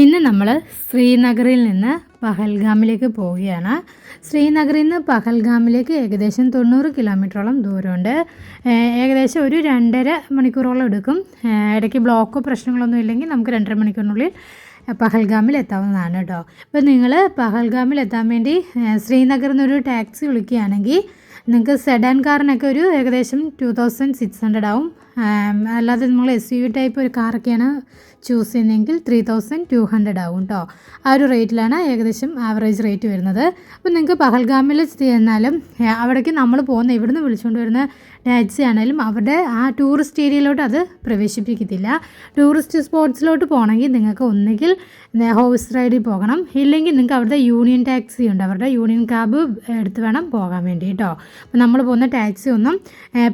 ഇന്ന് നമ്മൾ ശ്രീനഗറിൽ നിന്ന് പഹൽഗാമിലേക്ക് പോവുകയാണ്. ശ്രീനഗറിൽ നിന്ന് പഹൽഗാമിലേക്ക് ഏകദേശം തൊണ്ണൂറ് കിലോമീറ്ററോളം ദൂരമുണ്ട്. ഏകദേശം ഒരു രണ്ടര മണിക്കൂറോളം എടുക്കും. ഇടയ്ക്ക് ബ്ലോക്കോ പ്രശ്നങ്ങളൊന്നും ഇല്ലെങ്കിൽ നമുക്ക് രണ്ടര മണിക്കൂറിനുള്ളിൽ പഹൽഗാമിൽ എത്താവുന്നതാണ് കേട്ടോ. അപ്പോൾ നിങ്ങൾ പഹൽഗാമിൽ എത്താൻ വേണ്ടി ശ്രീനഗറിൽ നിന്നൊരു ടാക്സി വിളിക്കുകയാണെങ്കിൽ നിങ്ങൾക്ക് സെഡാൻ കാറിനൊക്കെ ഒരു ഏകദേശം ടു തൗസൻഡ് സിക്സ് ഹൺഡ്രഡ് ആവും. അല്ലാതെ നമ്മൾ എസ് യു ടൈപ്പ് ഒരു കാറൊക്കെയാണ് ചൂസ് ചെയ്യുന്നതെങ്കിൽ ത്രീ തൗസൻഡ് ടു ഹൺഡ്രഡ് ആവും കേട്ടോ ആ ഒരു റേറ്റിലാണ് ഏകദേശം ആവറേജ് റേറ്റ് വരുന്നത്. അപ്പോൾ നിങ്ങൾക്ക് പഹൽഗാമിൽ ചെന്നാലും അവിടേക്ക് നമ്മൾ പോകുന്ന ഇവിടുന്ന് വിളിച്ചുകൊണ്ട് വരുന്ന ആണെങ്കിലും അവരുടെ ആ ടൂറിസ്റ്റ് ഏരിയയിലോട്ട് അത് പ്രവേശിപ്പിക്കത്തില്ല. ടൂറിസ്റ്റ് സ്പോട്ട്സിലോട്ട് പോകണമെങ്കിൽ നിങ്ങൾക്ക് ഒന്നുകിൽ ഹോഴ്സ് റൈഡിൽ പോകണം. ഇല്ലെങ്കിൽ നിങ്ങൾക്ക് അവിടുത്തെ യൂണിയൻ ടാക്സി ഉണ്ട്. അവരുടെ യൂണിയൻ ക്യാബ് എടുത്ത് വേണം പോകാൻ വേണ്ടി കേട്ടോ അപ്പോൾ നമ്മൾ പോകുന്ന ടാക്സി ഒന്നും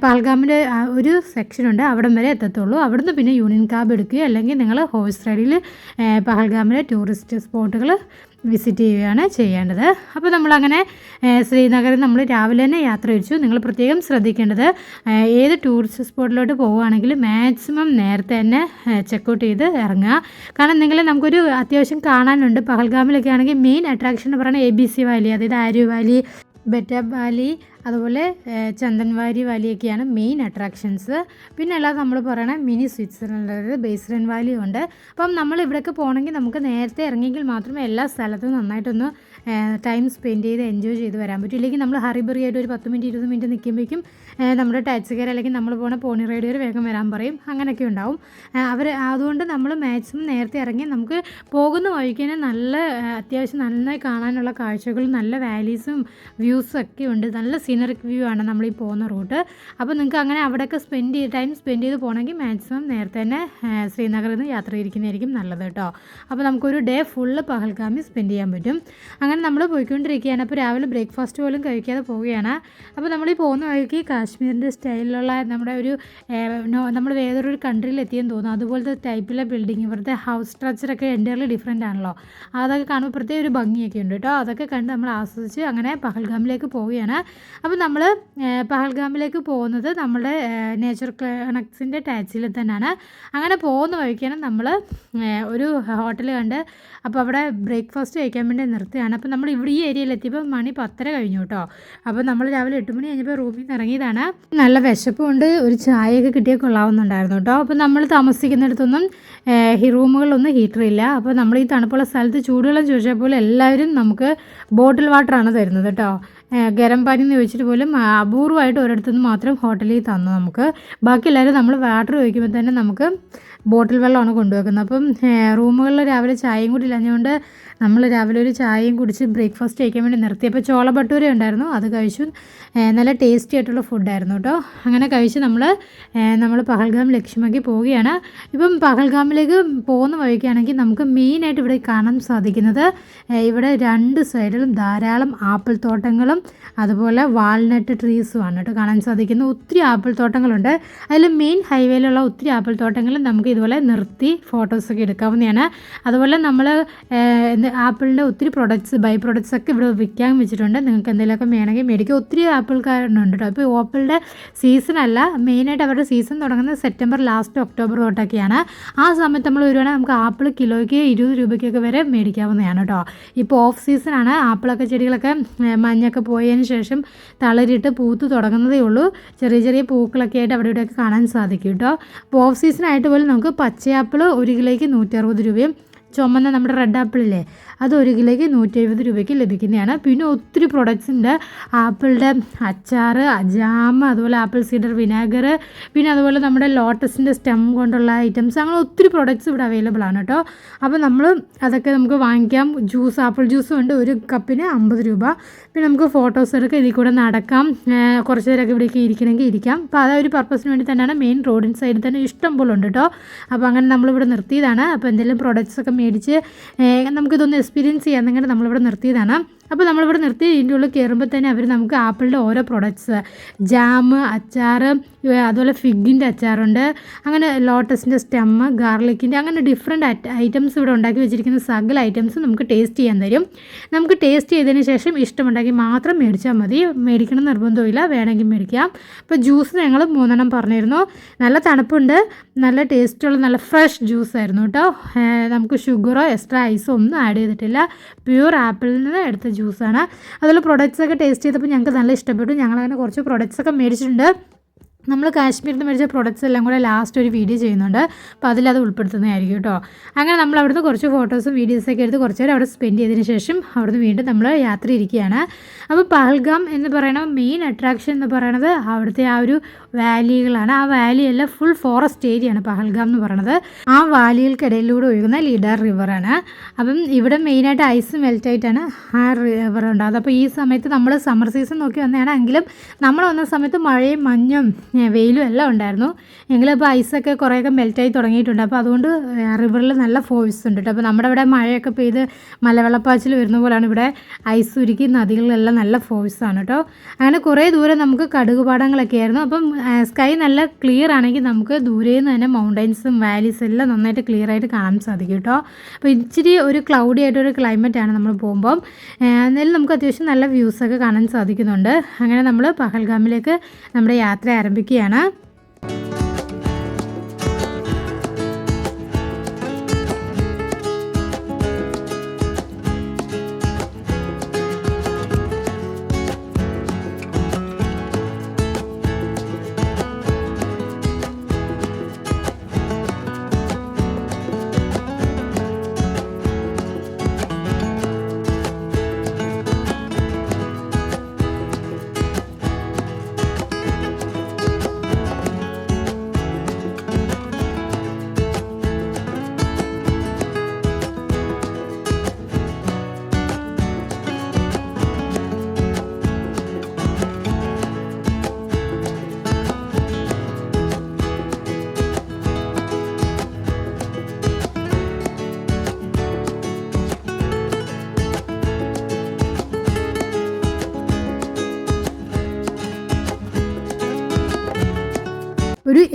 പാൽഗാമിന്റെ ഒരു സെക്ഷനുണ്ട് അവിടം വരെ എത്തത്തുള്ളൂ. അവിടുന്ന് പിന്നെ യൂണിയൻ ക്യാബ് എടുക്കുകയോ അല്ലെങ്കിൽ നിങ്ങൾ ഹോഴ്സ് റൈഡിൽ പഹൽഗാമിലെ ടൂറിസ്റ്റ് സ്പോട്ടുകൾ വിസിറ്റ് ചെയ്യുകയാണ് ചെയ്യേണ്ടത്. അപ്പോൾ നമ്മളങ്ങനെ ശ്രീനഗറിൽ നമ്മൾ രാവിലെ തന്നെ യാത്ര തിരിച്ചു. നിങ്ങൾ പ്രത്യേകം ശ്രദ്ധിക്കേണ്ടത് ഏത് ടൂറിസ്റ്റ് സ്പോട്ടിലോട്ട് പോവുകയാണെങ്കിൽ മാക്സിമം നേരത്തെ തന്നെ ചെക്കൗട്ട് ചെയ്ത് ഇറങ്ങുക. കാരണം നിങ്ങൾ നമുക്കൊരു അത്യാവശ്യം കാണാനുണ്ട്. പഹൽഗാമിലൊക്കെ ആണെങ്കിൽ മെയിൻ അട്രാക്ഷൻ എന്ന് പറയുന്നത് എ ബി സി വാലി അതായത് ആര്യു വാലി ബെറ്റ വാലി അതുപോലെ ചന്ദൻവാരി വാലിയൊക്കെയാണ് മെയിൻ അട്രാക്ഷൻസ് പിന്നെ അല്ലാതെ നമ്മൾ പറയണ മിനി സ്വിറ്റ്സർലൻഡ് അതായത് ബേസ്ലൻ വാലി ഉണ്ട്. അപ്പം നമ്മൾ ഇവിടേക്ക് പോകണമെങ്കിൽ നമുക്ക് നേരത്തെ ഇറങ്ങിയെങ്കിൽ മാത്രമേ എല്ലാ സ്ഥലത്തും നന്നായിട്ടൊന്ന് ടൈം സ്പെൻഡ് ചെയ്ത് എൻജോയ് ചെയ്ത് വരാൻ പറ്റൂ. ഇല്ലെങ്കിൽ നമ്മൾ ഹറിബറി ആയിട്ട് ഒരു പത്ത് മിനിറ്റ് ഇരുപത് മിനിറ്റ് നിൽക്കുമ്പോഴേക്കും നമ്മുടെ ടാക്സിക്കാർ അല്ലെങ്കിൽ നമ്മൾ പോകുന്ന പോണി റൈഡുകാർ വേഗം വരാൻ പറയും. അങ്ങനെയൊക്കെ ഉണ്ടാവും. അവർ അതുകൊണ്ട് നമ്മൾ മാക്സിമം നേരത്തെ ഇറങ്ങി നമുക്ക് പോകുന്ന വഴിക്ക് തന്നെ നല്ല അത്യാവശ്യം നന്നായി കാണാനുള്ള കാഴ്ചകളും നല്ല വാലീസും വ്യൂസും ഒക്കെ ഉണ്ട്. നല്ല സീനറിക് വ്യൂ ആണ് നമ്മൾ ഈ പോകുന്ന റൂട്ട്. അപ്പോൾ നിങ്ങൾക്ക് അങ്ങനെ അവിടെയൊക്കെ സ്പെൻഡ് ചെയ്ത് ടൈം സ്പെൻഡ് ചെയ്ത് പോകണമെങ്കിൽ മാക്സിമം നേരത്തെ തന്നെ ശ്രീനഗറിൽ നിന്ന് യാത്ര ചെയ്തിരിക്കുന്നതായിരിക്കും നല്ലത് കേട്ടോ. അപ്പോൾ നമുക്കൊരു ഡേ ഫുള്ള് പഹൽഗാമി സ്പെൻഡ് ചെയ്യാൻ പറ്റും. അങ്ങനെ നമ്മൾ പോയിക്കൊണ്ടിരിക്കുകയാണ്. അപ്പോൾ രാവിലെ ബ്രേക്ക്ഫാസ്റ്റ് പോലും കഴിക്കാതെ പോവുകയാണ്. അപ്പോൾ നമ്മൾ ഈ പോകുന്ന വഴിക്ക് കാശ്മീരിന്റെ സ്റ്റൈലിലുള്ള നമ്മുടെ ഒരു നമ്മൾ വേറൊരു കൺട്രിയിൽ എത്തിയെന്ന് തോന്നുന്നു. അതുപോലത്തെ ടൈപ്പിലെ ബിൽഡിംഗ് ഇവിടുത്തെ ഹൗസ് സ്ട്രക്ചറൊക്കെ എന്റയർലി ഡിഫറെന്റ് ആണല്ലോ. അതൊക്കെ കാണുമ്പോൾ പ്രത്യേക ഒരു ഭംഗിയൊക്കെ ഉണ്ട് കേട്ടോ. അതൊക്കെ കണ്ട് നമ്മൾ ആസ്വദിച്ച് അങ്ങനെ പഹൽഗാമിലേക്ക് പോവുകയാണ്. അപ്പോൾ നമ്മൾ പഹൽഗാമിലേക്ക് പോകുന്നത് നമ്മുടെ നേച്ചർ കണക്സിന്റെ ടാക്സിയിൽ തന്നെയാണ്. അങ്ങനെ പോകുന്ന വഴിക്കാണ് നമ്മൾ ഒരു ഹോട്ടൽ കണ്ട് അപ്പോൾ അവിടെ ബ്രേക്ക്ഫാസ്റ്റ് കഴിക്കാൻ വേണ്ടി നിർത്തുകയാണ്. അപ്പോൾ നമ്മൾ ഇവിടെ ഈ ഏരിയയിൽ എത്തിയപ്പോൾ മണി പത്തര കഴിഞ്ഞു കേട്ടോ. അപ്പോൾ നമ്മൾ രാവിലെ എട്ട് മണി കഴിഞ്ഞപ്പോൾ റൂമിൽ നിന്ന് ഇറങ്ങിയതാണ്. നല്ല വിശപ്പുണ്ട്. ഒരു ചായയൊക്കെ കിട്ടിയാൽ കൊള്ളാവുന്നുണ്ടായിരുന്നു കേട്ടോ. അപ്പോൾ നമ്മൾ താമസിക്കുന്നിടത്തൊന്നും ഈ റൂമുകളിലൊന്നും ഹീറ്റർ ഇല്ല. അപ്പോൾ നമ്മൾ ഈ തണുപ്പുള്ള സ്ഥലത്ത് ചൂടുവെള്ളം ചോദിച്ചാൽ പോലും എല്ലാവരും നമുക്ക് ബോട്ടിൽ വാട്ടറാണ് തരുന്നത് കേട്ടോ. ഗരം പാനി എന്ന് ചോദിച്ചിട്ട് പോലും അപൂർവമായിട്ട് ഒരിടത്തു നിന്ന് മാത്രം ഹോട്ടലിൽ തന്നു നമുക്ക്. ബാക്കി എല്ലാവരും നമ്മൾ വാട്ടർ ചോദിക്കുമ്പോൾ തന്നെ നമുക്ക് ബോട്ടിൽ വെള്ളമാണ് കൊണ്ടുവെക്കുന്നത്. അപ്പം റൂമുകളിൽ രാവിലെ ചായയും കൂടി ഇല്ലാഞ്ഞുകൊണ്ട് നമ്മൾ രാവിലെ ഒരു ചായയും കുടിച്ച് ബ്രേക്ക്ഫാസ്റ്റ് കഴിക്കാൻ വേണ്ടി നിർത്തിയപ്പോൾ ചോള ഭട്ടൂര ഉണ്ടായിരുന്നു. അത് കഴിച്ചു. നല്ല ടേസ്റ്റി ആയിട്ടുള്ള ഫുഡായിരുന്നു കേട്ടോ. അങ്ങനെ കഴിച്ച് നമ്മൾ നമ്മൾ പഹൽഗാം ലക്ഷ്യമാക്കി പോവുകയാണ്. ഇപ്പം പഹൽഗാമിലേക്ക് പോകുന്ന വഴിക്കാണെങ്കിൽ നമുക്ക് മെയിനായിട്ട് ഇവിടെ കാണാൻ സാധിക്കുന്നത് ഇവിടെ രണ്ട് സൈഡിലും ധാരാളം ആപ്പിൾ തോട്ടങ്ങളും അതുപോലെ വാൾനട്ട് ട്രീസും ആണ് കേട്ടോ കാണാൻ സാധിക്കുന്ന ഒത്തിരി ആപ്പിൾ തോട്ടങ്ങളുണ്ട് അതിൽ മെയിൻ ഹൈവേയിലുള്ള ഒത്തിരി ആപ്പിൾ തോട്ടങ്ങളും നമുക്ക് ഇതുപോലെ നിർത്തി ഫോട്ടോസൊക്കെ എടുക്കാവുന്നതാണ്. അതുപോലെ നമ്മൾ ആപ്പിളിന്റെ ഒത്തിരി പ്രൊഡക്ട്സ് ബൈ പ്രൊഡക്ട്സ് ഒക്കെ ഇവിടെ വിൽക്കാൻ വെച്ചിട്ടുണ്ട്. നിങ്ങൾക്ക് എന്തെങ്കിലുമൊക്കെ വേണമെങ്കിൽ മേടിക്കുക ഒത്തിരി ആപ്പിൾക്കാരുണ്ട് കേട്ടോ. ഇപ്പോൾ ഓപ്പിളിന്റെ സീസൺ അല്ല മെയിനായിട്ട് അവരുടെ സീസൺ തുടങ്ങുന്നത് സെപ്റ്റംബർ ലാസ്റ്റ് ഒക്ടോബർ തൊട്ടൊക്കെയാണ്. ആ സമയത്ത് നമ്മൾ വരുവാണെങ്കിൽ നമുക്ക് ആപ്പിൾ കിലോയ്ക്ക് ഇരുപത് രൂപയ്ക്കൊക്കെ വരെ മേടിക്കാവുന്നതാണ് കേട്ടോ. ഇപ്പോൾ ഓഫ് സീസണാണ് ആപ്പിളൊക്കെ ചെടികളൊക്കെ മഞ്ഞൊക്കെ പോയതിന് ശേഷം തളിരിട്ട് പൂത്ത് തുടങ്ങുന്നതേ ഉള്ളൂ. ചെറിയ ചെറിയ പൂക്കളൊക്കെ ആയിട്ട് അവിടെ ഇവിടെയൊക്കെ കാണാൻ സാധിക്കും കേട്ടോ. അപ്പോൾ ഓഫ് സീസണായിട്ട് പോലും നമുക്ക് പച്ചയാപ്പിൾ ഒരു കിലോയ്ക്ക് നൂറ്ററുപത് രൂപയും ചുമന്ന നമ്മുടെ റെഡ് ആപ്പിളില്ലേ അത് ഒരു കിലോയ്ക്ക് നൂറ്റി എഴുപത് രൂപയ്ക്ക് ലഭിക്കുന്നതാണ്. പിന്നെ ഒത്തിരി പ്രൊഡക്ട്സ് ഉണ്ട്. ആപ്പിളിന്റെ അച്ചാർ ജാം അതുപോലെ ആപ്പിൾ സീഡർ വിനാഗർ പിന്നെ അതുപോലെ നമ്മുടെ ലോട്ടസിന്റെ സ്റ്റെം കൊണ്ടുള്ള ഐറ്റംസ് അങ്ങനെ ഒത്തിരി പ്രൊഡക്ട്സ് ഇവിടെ അവൈലബിൾ ആണ് കേട്ടോ. അപ്പോൾ നമ്മൾ അതൊക്കെ നമുക്ക് വാങ്ങിക്കാം. ജ്യൂസ് ആപ്പിൾ ജ്യൂസും ഉണ്ട് ഒരു കപ്പിന് അമ്പത് രൂപ. പിന്നെ നമുക്ക് ഫോട്ടോസ് എടുക്കാം. ഇതിൽ കൂടെ നടക്കാം. കുറച്ച് നേരമൊക്കെ ഇവിടേക്ക് ഇരിക്കണമെങ്കിൽ ഇരിക്കാം. അപ്പോൾ ആ ഒരു പർപ്പസിന് വേണ്ടി തന്നെയാണ് മെയിൻ റോഡിൻ സൈഡിൽ തന്നെ ഇഷ്ടം പോലെ ഉണ്ട് കേട്ടോ. അപ്പോൾ അങ്ങനെ നമ്മളിവിടെ നിർത്തിയതാണ്. അപ്പോൾ എന്തെങ്കിലും പ്രൊഡക്ട്സ് ഒക്കെ മേടിച്ച് നമുക്കിതൊന്ന് എക്സ്പീരിയൻസ് ചെയ്യാൻ നിങ്ങൾ നമ്മളിവിടെ നിർത്തിയതാണ്. അപ്പോൾ നമ്മളിവിടെ നിർത്തി ഇതിന്റെ ഉള്ളിൽ കയറുമ്പോൾ തന്നെ അവർ നമുക്ക് ആപ്പിളിന്റെ ഓരോ പ്രൊഡക്ട്സ് ജാം അച്ചാർ അതുപോലെ ഫിഗിന്റെ അച്ചാറുണ്ട്. അങ്ങനെ ലോട്ടസിന്റെ സ്റ്റെമ്മ് ഗാർലിക്കിന്റെ അങ്ങനെ ഡിഫറെന്റ് ഐറ്റംസ് ഇവിടെ ഉണ്ടാക്കി വെച്ചിരിക്കുന്ന സകല ഐറ്റംസ് നമുക്ക് ടേസ്റ്റ് ചെയ്യാൻ തരും. നമുക്ക് ടേസ്റ്റ് ചെയ്തതിന് ശേഷം ഇഷ്ടമുണ്ടെങ്കിൽ മാത്രം മേടിച്ചാൽ മതി. മേടിക്കണം നിർബന്ധമില്ല വേണമെങ്കിൽ മേടിക്കാം. അപ്പോൾ ജ്യൂസ് ഞങ്ങൾ മൂന്നെണ്ണം പറഞ്ഞിരുന്നു. നല്ല തണുപ്പുണ്ട്. നല്ല ടേസ്റ്റുള്ള നല്ല ഫ്രഷ് ജ്യൂസ് ആയിരുന്നു കേട്ടോ. നമുക്ക് ഷുഗറോ എക്സ്ട്രാ ഐസോ ഒന്നും ആഡ് ചെയ്തിട്ടില്ല. പ്യൂർ ആപ്പിളിൽ നിന്ന് എടുത്ത ജ്യൂസാണ്. അതുപോലെ പ്രൊഡക്ട്സ് ഒക്കെ ടേസ്റ്റ് ചെയ്തപ്പോൾ ഞങ്ങൾക്ക് നല്ല ഇഷ്ടപ്പെട്ടു. ഞങ്ങളങ്ങനെ കുറച്ച് പ്രൊഡക്ട്സ് ഒക്കെ മേടിച്ചിട്ടുണ്ട്. നമ്മൾ കാശ്മീരിൽ നിന്ന് മേടിച്ച പ്രൊഡക്ട്സ് എല്ലാം കൂടെ ലാസ്റ്റ് ഒരു വീഡിയോ ചെയ്യുന്നുണ്ട്. അപ്പോൾ അതിലത് ഉൾപ്പെടുത്തുന്നതായിരിക്കും കേട്ടോ അങ്ങനെ നമ്മൾ അവിടുന്ന് കുറച്ച് ഫോട്ടോസും വീഡിയോസൊക്കെ എടുത്ത് കുറച്ച് നേരം അവിടെ സ്പെൻഡ് ചെയ്തതിന് ശേഷം അവിടുന്ന് വീണ്ടും നമ്മൾ യാത്ര ഇരിക്കുകയാണ്. അപ്പോൾ പഹൽഗാം എന്ന് പറയുന്ന മെയിൻ അട്രാക്ഷൻ എന്ന് പറയുന്നത് അവിടുത്തെ ആ ഒരു വാലികളാണ്. ആ വാലിയെല്ലാം ഫുൾ ഫോറസ്റ്റ് ഏരിയയാണ് പഹൽഗാം എന്ന് പറയുന്നത്. ആ വാലികൾക്കിടയിലൂടെ ഒഴുകുന്ന ലീഡർ റിവറാണ് അപ്പം ഇവിടെ മെയിനായിട്ട് ഐസ് മെൽറ്റായിട്ടാണ് ആ റിവർ ഉണ്ടാകുന്നത് അപ്പോൾ ഈ സമയത്ത് നമ്മൾ സമ്മർ സീസൺ നോക്കി വന്നതാണ് എങ്കിലും നമ്മൾ വന്ന സമയത്ത് മഴയും മഞ്ഞും വെയിലും എല്ലാം ഉണ്ടായിരുന്നു. ഞങ്ങളിപ്പോൾ ഐസൊക്കെ കുറേയൊക്കെ മെൽറ്റായി തുടങ്ങിയിട്ടുണ്ട്. അപ്പോൾ അതുകൊണ്ട് റിവറിൽ നല്ല ഫോഴ്സ് ഉണ്ട് കേട്ടോ അപ്പോൾ നമ്മുടെ ഇവിടെ മഴയൊക്കെ പെയ്ത് മലവെള്ളപ്പാച്ചിൽ വരുന്ന പോലെയാണ് ഇവിടെ ഐസ് ഉരുക്കി നദികളിലെല്ലാം നല്ല ഫോഴ്സാണ് കേട്ടോ അങ്ങനെ കുറേ ദൂരം നമുക്ക് കടുകുപാടങ്ങളൊക്കെ ആയിരുന്നു. അപ്പം സ്കൈ നല്ല ക്ലിയർ ആണെങ്കിൽ നമുക്ക് ദൂരെ നിന്ന് തന്നെ മൗണ്ടൈൻസും വാലീസ് എല്ലാം നന്നായിട്ട് ക്ലിയർ ആയിട്ട് കാണാൻ സാധിക്കും കേട്ടോ അപ്പോൾ ഇച്ചിരി ഒരു ക്ലൗഡി ആയിട്ടൊരു ക്ലൈമറ്റ് ആണ് നമ്മൾ പോകുമ്പം. എന്നാലും നമുക്ക് അത്യാവശ്യം നല്ല വ്യൂസൊക്കെ കാണാൻ സാധിക്കുന്നുണ്ട്. അങ്ങനെ നമ്മൾ പഹൽഗാമിലേക്ക് നമ്മുടെ യാത്ര ആരംഭിക്കുകയാണ് ഒരു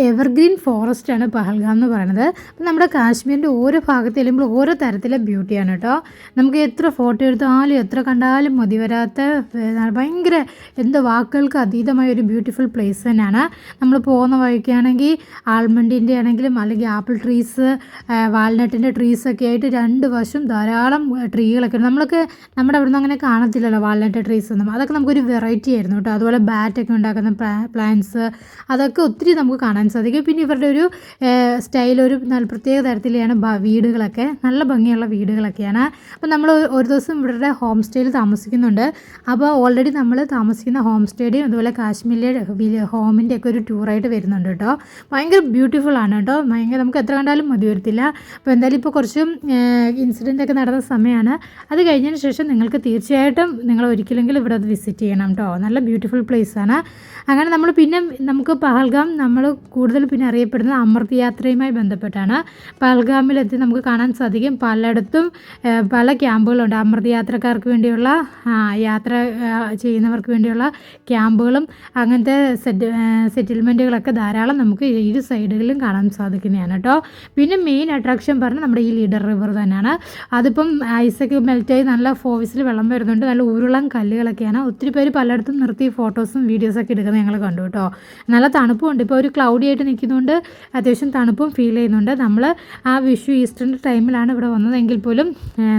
എവർഗ്രീൻ ഫോറസ്റ്റ് ആണ് പഹൽഗാം എന്ന് പറയുന്നത്. അപ്പം നമ്മുടെ കാശ്മീരിന്റെ ഓരോ ഭാഗത്ത് ചെല്ലുമ്പോൾ ഓരോ തരത്തിലെ ബ്യൂട്ടിയാണ് കേട്ടോ. നമുക്ക് എത്ര ഫോട്ടോ എടുത്താലും എത്ര കണ്ടാലും മതി വരാത്ത ഭയങ്കര എന്ത് വാക്കുകൾക്ക് അതീതമായ ഒരു ബ്യൂട്ടിഫുൾ പ്ലേസ് തന്നെയാണ്. നമ്മൾ പോകുന്ന വഴിക്കാണെങ്കിൽ ആൽമണ്ടിന്റെ ആണെങ്കിലും അല്ലെങ്കിൽ ആപ്പിൾ ട്രീസ് വാൾനട്ടിന്റെ ട്രീസൊക്കെ ആയിട്ട് രണ്ട് വശം ധാരാളം ട്രീകളൊക്കെ ഉണ്ട്. നമ്മളൊക്കെ നമ്മുടെ അവിടെ നിന്ന് അങ്ങനെ കാണത്തില്ലല്ലോ വാൾനട്ട് ട്രീസ് ഒന്നും. അതൊക്കെ നമുക്കൊരു വെറൈറ്റി ആയിരുന്നു കേട്ടോ. അതുപോലെ ബാറ്റൊക്കെ ഉണ്ടാക്കുന്ന പ്ലാന്റ്സ് അതൊക്കെ ഒത്തിരി നമുക്ക് കാണാൻ സാധിക്കും. പിന്നെ ഇവരുടെ ഒരു സ്റ്റൈൽ ഒരു നല്ല പ്രത്യേക തരത്തിലാണ് വീടുകളൊക്കെ. നല്ല ഭംഗിയുള്ള വീടുകളൊക്കെയാണ്. അപ്പോൾ നമ്മൾ ഒരു ദിവസം ഇവരുടെ ഹോം സ്റ്റേയിൽ താമസിക്കുന്നുണ്ട്. അപ്പോൾ ഓൾറെഡി നമ്മൾ താമസിക്കുന്ന ഹോം സ്റ്റേയുടെയും അതുപോലെ കാശ്മീരിലെ ഹോമിന്റെ ഒക്കെ ഒരു ടൂറായിട്ട് വരുന്നുണ്ട് കേട്ടോ. ഭയങ്കര ബ്യൂട്ടിഫുൾ ആണ് കേട്ടോ. ഭയങ്കര നമുക്ക് എത്ര കണ്ടാലും മതി വരത്തില്ല. അപ്പോൾ എന്തായാലും ഇപ്പോൾ കുറച്ചും ഇൻസിഡന്റ് ഒക്കെ നടന്ന സമയമാണ്. അത് കഴിഞ്ഞതിന് ശേഷം നിങ്ങൾക്ക് തീർച്ചയായിട്ടും നിങ്ങൾ ഒരിക്കലെങ്കിലും ഇവിടെ അത് വിസിറ്റ് ചെയ്യണം കേട്ടോ. നല്ല ബ്യൂട്ടിഫുൾ പ്ലേസ് ആണ്. അങ്ങനെ നമ്മൾ പിന്നെ നമുക്ക് പഹൽഗാം നമ്മൾ കൂടുതൽ പിന്നെ അറിയപ്പെടുന്നത് അമൃത് യാത്രയുമായി ബന്ധപ്പെട്ടാണ്. പൽഗാമിലെത്തി നമുക്ക് കാണാൻ സാധിക്കും. പലയിടത്തും പല ക്യാമ്പുകളുണ്ട്. അമൃത് യാത്രക്കാർക്ക് വേണ്ടിയുള്ള യാത്ര ചെയ്യുന്നവർക്ക് വേണ്ടിയുള്ള ക്യാമ്പുകളും അങ്ങനത്തെ സെറ്റ് സെറ്റിൽമെന്റുകളൊക്കെ ധാരാളം നമുക്ക് ഇരു സൈഡുകളിലും കാണാൻ സാധിക്കുന്നതാണ് കേട്ടോ. പിന്നെ മെയിൻ അട്രാക്ഷൻ പറഞ്ഞാൽ നമ്മുടെ ഈ ലീഡർ റിവർ തന്നെയാണ്. അതിപ്പം ഐസൊക്കെ മെൽറ്റായി നല്ല ഫോവിസിൽ വെള്ളം വരുന്നുണ്ട്. നല്ല ഉരുളം കല്ലുകളൊക്കെയാണ്. ഒത്തിരി പേര് പലയിടത്തും നിർത്തി ഫോട്ടോസും വീഡിയോസൊക്കെ എടുക്കുന്നത് ഞങ്ങൾ കണ്ടു കേട്ടോ. നല്ല തണുപ്പുമുണ്ട്. ഇപ്പോൾ ഒരു ക്ലൗഡി ആയിട്ട് നിൽക്കുന്നതുകൊണ്ട് അത്യാവശ്യം തണുപ്പും ഫീൽ ചെയ്യുന്നുണ്ട്. നമ്മൾ ആ വിഷു ഈസ്റ്ററിന്റെ ടൈമിലാണ് ഇവിടെ വന്നതെങ്കിൽ പോലും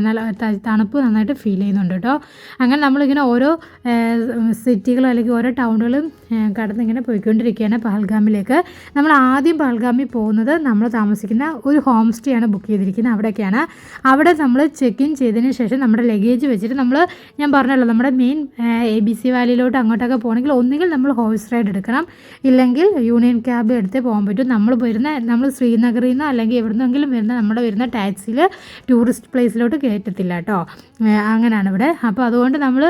നല്ല തണുപ്പ് നന്നായിട്ട് ഫീൽ ചെയ്യുന്നുണ്ട് കേട്ടോ അങ്ങനെ നമ്മളിങ്ങനെ ഓരോ സിറ്റികളും അല്ലെങ്കിൽ ഓരോ ടൗണുകളും കടന്നിങ്ങനെ പോയിക്കൊണ്ടിരിക്കുകയാണ് പഹൽഗാമിലേക്ക്. നമ്മൾ ആദ്യം പഹൽഗാമിൽ പോകുന്നത് നമ്മൾ താമസിക്കുന്ന ഒരു ഹോം സ്റ്റേ ആണ് ബുക്ക് ചെയ്തിരിക്കുന്നത്. അവിടെയൊക്കെയാണ്. അവിടെ നമ്മൾ ചെക്ക് ഇൻ ചെയ്തതിന് ശേഷം നമ്മുടെ ലഗേജ് വെച്ചിട്ട് നമ്മൾ ഞാൻ പറഞ്ഞല്ലോ നമ്മുടെ മെയിൻ എ ബി സി വാലിയിലോട്ട് അങ്ങോട്ടൊക്കെ പോകണമെങ്കിൽ ഒന്നുകിൽ നമ്മൾ ഹോഴ്സ് റൈഡ് എടുക്കണം ഇല്ലെങ്കിൽ യൂണിയൻ ക്യാ ക്യാബ് എടുത്തേ പോകാൻ പറ്റും. നമ്മൾ വരുന്ന നമ്മൾ ശ്രീനഗറിൽ നിന്നോ അല്ലെങ്കിൽ എവിടുന്നെങ്കിലും വരുന്ന നമ്മുടെ വരുന്ന ടാക്സിയിൽ ടൂറിസ്റ്റ് പ്ലേസിലോട്ട് കയറ്റത്തില്ല കേട്ടോ. അങ്ങനെയാണ് ഇവിടെ. അപ്പോൾ അതുകൊണ്ട് നമ്മൾ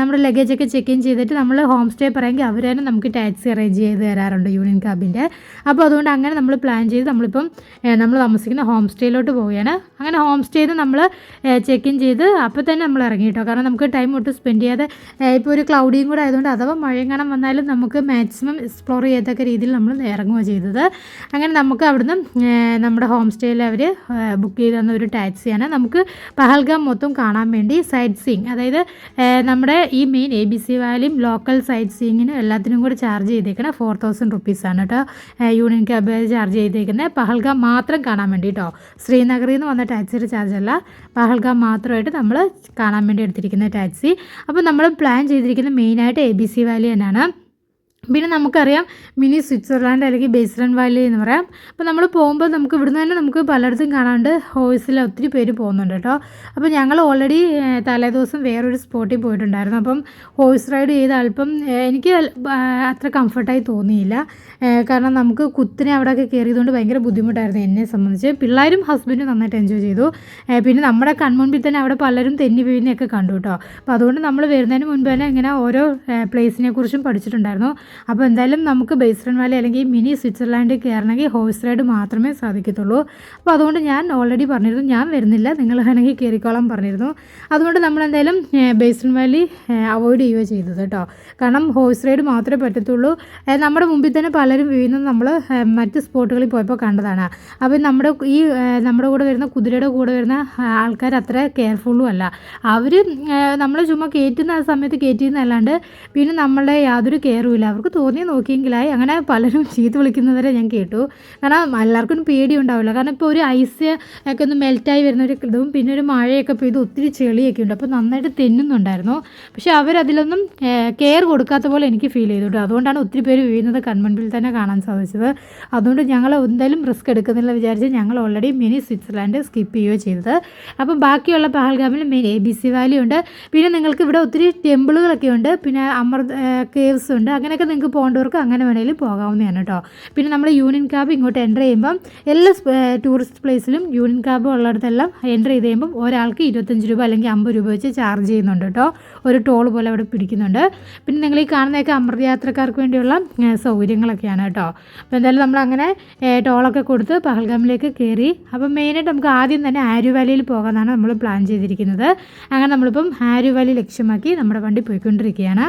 നമ്മുടെ ലഗേജൊക്കെ ചെക്ക് ഇൻ ചെയ്തിട്ട് നമ്മൾ ഹോം സ്റ്റേ പറയുമെങ്കിൽ അവർ തന്നെ നമുക്ക് ടാക്സി അറേഞ്ച് ചെയ്ത് തരാറുണ്ട് യൂണിയൻ ക്യാബിന്റെ അപ്പോൾ അതുകൊണ്ട് അങ്ങനെ നമ്മൾ പ്ലാൻ ചെയ്ത് നമ്മളിപ്പം നമ്മൾ താമസിക്കുന്ന ഹോം സ്റ്റേയിലോട്ട് പോവുകയാണ്. അങ്ങനെ ഹോം സ്റ്റേയിൽ നമ്മൾ ചെക്ക് ഇൻ ചെയ്ത് അപ്പോൾ തന്നെ നമ്മൾ ഇറങ്ങി കേട്ടോ. കാരണം നമുക്ക് ടൈം ഒട്ടും സ്പെൻഡ് ചെയ്യാതെ ഇപ്പോൾ ഒരു ക്ലൗഡിയും കൂടെ ആയതുകൊണ്ട് അഥവാ മഴയും കാണാൻ വന്നാലും നമുക്ക് മാക്സിമം എക്സ്പ്ലോർ ചെയ്യത്തക്ക രീതിയിൽ നമ്മൾ ഇറങ്ങുക ചെയ്തത്. അങ്ങനെ നമുക്ക് അവിടുന്ന് നമ്മുടെ ഹോം സ്റ്റേയിൽ അവർ ബുക്ക് ചെയ്ത് തന്ന ഒരു ടാക്സിയാണ് നമുക്ക് പഹൽഗാം മൊത്തം കാണാൻ വേണ്ടി സൈറ്റ് സീയിങ് അതായത് നമ്മുടെ ഈ മെയിൻ എ ബി സി വാലിയും ലോക്കൽ സൈറ്റ് സീയിങ്ങിനും എല്ലാത്തിനും കൂടി ചാർജ് ചെയ്തേക്കണേ ഫോർ തൗസൻഡ് റുപ്പീസാണ് കേട്ടോ യൂണിയൻ ക്യാബ് ചാർജ് ചെയ്തേക്കുന്നത് പഹൽഗാം മാത്രം കാണാൻ വേണ്ടി കേട്ടോ ശ്രീനഗറിൽ നിന്ന് വന്ന ടാക്സിയുടെ ചാർജ് അല്ല. പഹൽഗാം മാത്രമായിട്ട് നമ്മൾ കാണാൻ വേണ്ടി എടുത്തിരിക്കുന്ന ടാക്സി അപ്പോൾ നമ്മൾ പ്ലാൻ ചെയ്തിരിക്കുന്നത് മെയിനായിട്ട് എ ബി സി വാലി തന്നെയാണ്. പിന്നെ നമുക്കറിയാം മിനി സ്വിറ്റ്സർലാൻഡ് അല്ലെങ്കിൽ ബേസ്ലൻ വാലി എന്ന് പറയാം. അപ്പോൾ നമ്മൾ പോകുമ്പോൾ നമുക്ക് ഇവിടുന്ന് തന്നെ നമുക്ക് പലയിടത്തും കാണാണ്ട് ഹോഴ്സിൽ ഒത്തിരി പേര് പോകുന്നുണ്ട് കേട്ടോ. അപ്പോൾ ഞങ്ങൾ ഓൾറെഡി തലേദിവസം വേറൊരു സ്പോട്ടിൽ പോയിട്ടുണ്ടായിരുന്നു. അപ്പം ഹോഴ്സ് റൈഡ് ചെയ്ത അല്പം എനിക്ക് അത്ര കംഫർട്ടായി തോന്നിയില്ല. കാരണം നമുക്ക് കുത്തിനെ അവിടെയൊക്കെ കയറിയതുകൊണ്ട് ഭയങ്കര ബുദ്ധിമുട്ടായിരുന്നു എന്നെ സംബന്ധിച്ച്. പിള്ളേരും ഹസ്ബൻഡും നന്നായിട്ട് എൻജോയ് ചെയ്തു. പിന്നെ നമ്മുടെ കൺമുൻപിൽ തന്നെ അവിടെ പലരും തെന്നി വീഴുന്നൊക്കെ കണ്ടു കേട്ടോ. അപ്പോൾ അതുകൊണ്ട് നമ്മൾ വരുന്നതിന് മുൻപ് തന്നെ ഇങ്ങനെ ഓരോ പ്ലേസിനെ കുറിച്ചും പഠിച്ചിട്ടുണ്ടായിരുന്നു. അപ്പോൾ എന്തായാലും നമുക്ക് ബേസ്റൺ വാലി അല്ലെങ്കിൽ മിനി സ്വിറ്റ്സർലാൻഡിൽ കയറണമെങ്കിൽ ഹോഴ്സ് റൈഡ് മാത്രമേ സാധിക്കത്തുള്ളൂ. അപ്പോൾ അതുകൊണ്ട് ഞാൻ ഓൾറെഡി പറഞ്ഞിരുന്നു. ഞാൻ വരുന്നില്ല. നിങ്ങൾ വേണമെങ്കിൽ കയറിക്കോളാൻ പറഞ്ഞിരുന്നു. അതുകൊണ്ട് നമ്മൾ എന്തായാലും ബേസ്റൺ വാലി അവോയ്ഡ് ചെയ്യുകയോ ചെയ്തത് കേട്ടോ. കാരണം ഹോഴ്സ് റൈഡ് മാത്രമേ പറ്റത്തുള്ളൂ. നമ്മുടെ മുമ്പിൽ തന്നെ പലരും വീഴുന്നത് നമ്മൾ മറ്റ് സ്പോട്ടുകളിൽ പോയപ്പോൾ കണ്ടതാണ്. അപ്പോൾ നമ്മുടെ ഈ നമ്മുടെ കൂടെ വരുന്ന കുതിരയുടെ കൂടെ വരുന്ന ആൾക്കാർ അത്ര കെയർഫുള്ളും അല്ല. അവർ നമ്മൾ ചുമ്മാ കയറ്റുന്ന സമയത്ത് കയറ്റിയെന്നല്ലാണ്ട് പിന്നെ നമ്മളുടെ യാതൊരു കെയറും ഇല്ല. അവർക്ക് തോന്നി നോക്കിയെങ്കിലായി അങ്ങനെ പലരും ചീത്ത വിളിക്കുന്നവരെ ഞാൻ കേട്ടു. കാരണം എല്ലാവർക്കും പേടി ഉണ്ടാവില്ല. കാരണം ഇപ്പോൾ ഒരു ഐസ് ഒക്കെ ഒന്ന് മെൽറ്റായി വരുന്ന ഒരു ഇതും പിന്നെ ഒരു മഴയൊക്കെ പെയ്ത് ഒത്തിരി ചെളിയൊക്കെ ഉണ്ട്. അപ്പോൾ നന്നായിട്ട് തെന്നുന്നുണ്ടായിരുന്നു. പക്ഷേ അവരതിലൊന്നും കെയർ കൊടുക്കാത്ത പോലെ എനിക്ക് ഫീൽ ചെയ്തു കേട്ടോ അതുകൊണ്ടാണ് ഒത്തിരി പേര് വീഴുന്നത് കൺമുൻപിൽ തന്നെ കാണാൻ സാധിച്ചത്. അതുകൊണ്ട് ഞങ്ങൾ എന്തായാലും റിസ്ക് എടുക്കുന്നില്ല വിചാരിച്ച് ഞങ്ങൾ ഓൾറെഡി മിനി സ്വിറ്റ്സർലാൻഡ് സ്കിപ്പ് ചെയ്യുകയോ ചെയ്തത്. അപ്പം ബാക്കിയുള്ള പഹൽഗാമിൽ main A B C valley ഉണ്ട്. പിന്നെ നിങ്ങൾക്ക് ഇവിടെ ഒത്തിരി ടെമ്പിളുകളൊക്കെ ഉണ്ട്. പിന്നെ അമർ കേവ്സ് ഉണ്ട്. അങ്ങനെയൊക്കെ നിങ്ങൾക്ക് പോകേണ്ടവർക്ക് അങ്ങനെ വേണമെങ്കിലും പോകാവുന്നതാണ് കേട്ടോ. പിന്നെ നമ്മൾ യൂണിയൻ ക്യാബ് ഇങ്ങോട്ട് എന്റർ ചെയ്യുമ്പം എല്ലാ ടൂറിസ്റ്റ് പ്ലേസിലും യൂണിയൻ ക്യാബ് ഉള്ളിടത്തെല്ലാം എന്റർ ചെയ്ത് കഴിയുമ്പം ഒരാൾക്ക് ഇരുപത്തഞ്ച് രൂപ അല്ലെങ്കിൽ അമ്പത് രൂപ വെച്ച് ചാർജ് ചെയ്യുന്നുണ്ട് കേട്ടോ. ഒരു ടോൾ പോലെ അവിടെ പിടിക്കുന്നുണ്ട്. പിന്നെ നിങ്ങൾ ഈ കാണുന്നതൊക്കെ അമൃതയാത്രക്കാർക്ക് വേണ്ടിയുള്ള സൗകര്യങ്ങളൊക്കെയാണ് കേട്ടോ. അപ്പോൾ എന്തായാലും നമ്മൾ അങ്ങനെ ടോളൊക്കെ കൊടുത്ത് പഹൽഗാമിലേക്ക് കയറി അപ്പോൾ മെയിനായിട്ട് നമുക്ക് ആദ്യം തന്നെ ആര്യു വാലിയിൽ പോകാമെന്നാണ് നമ്മൾ പ്ലാൻ ചെയ്തിരിക്കുന്നത്. അങ്ങനെ നമ്മളിപ്പം ആര്യു വാലി ലക്ഷ്യമാക്കി നമ്മുടെ വണ്ടി പോയിക്കൊണ്ടിരിക്കുകയാണ്.